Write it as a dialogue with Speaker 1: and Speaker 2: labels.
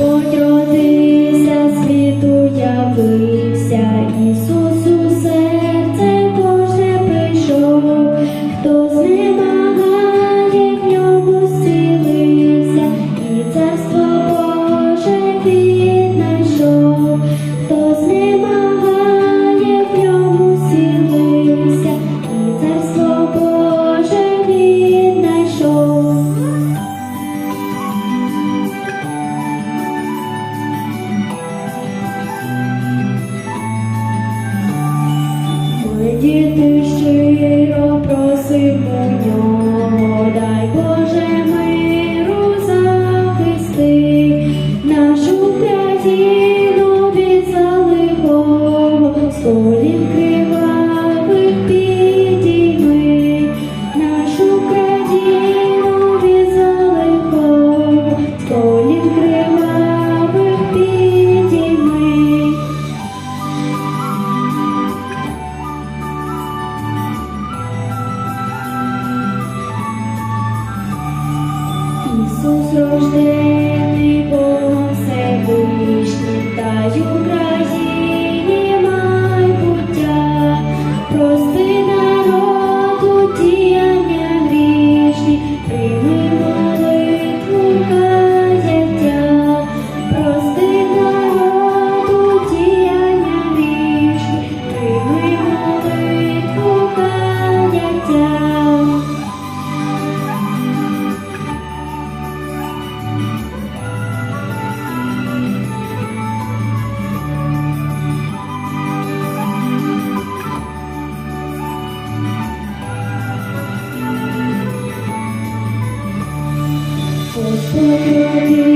Speaker 1: Господь світу явився, Ісусу серце Боже прийшов, хто з немагає в ньому силився, і царство Боже віднайшов, хто з нема. Thursday. Thank you.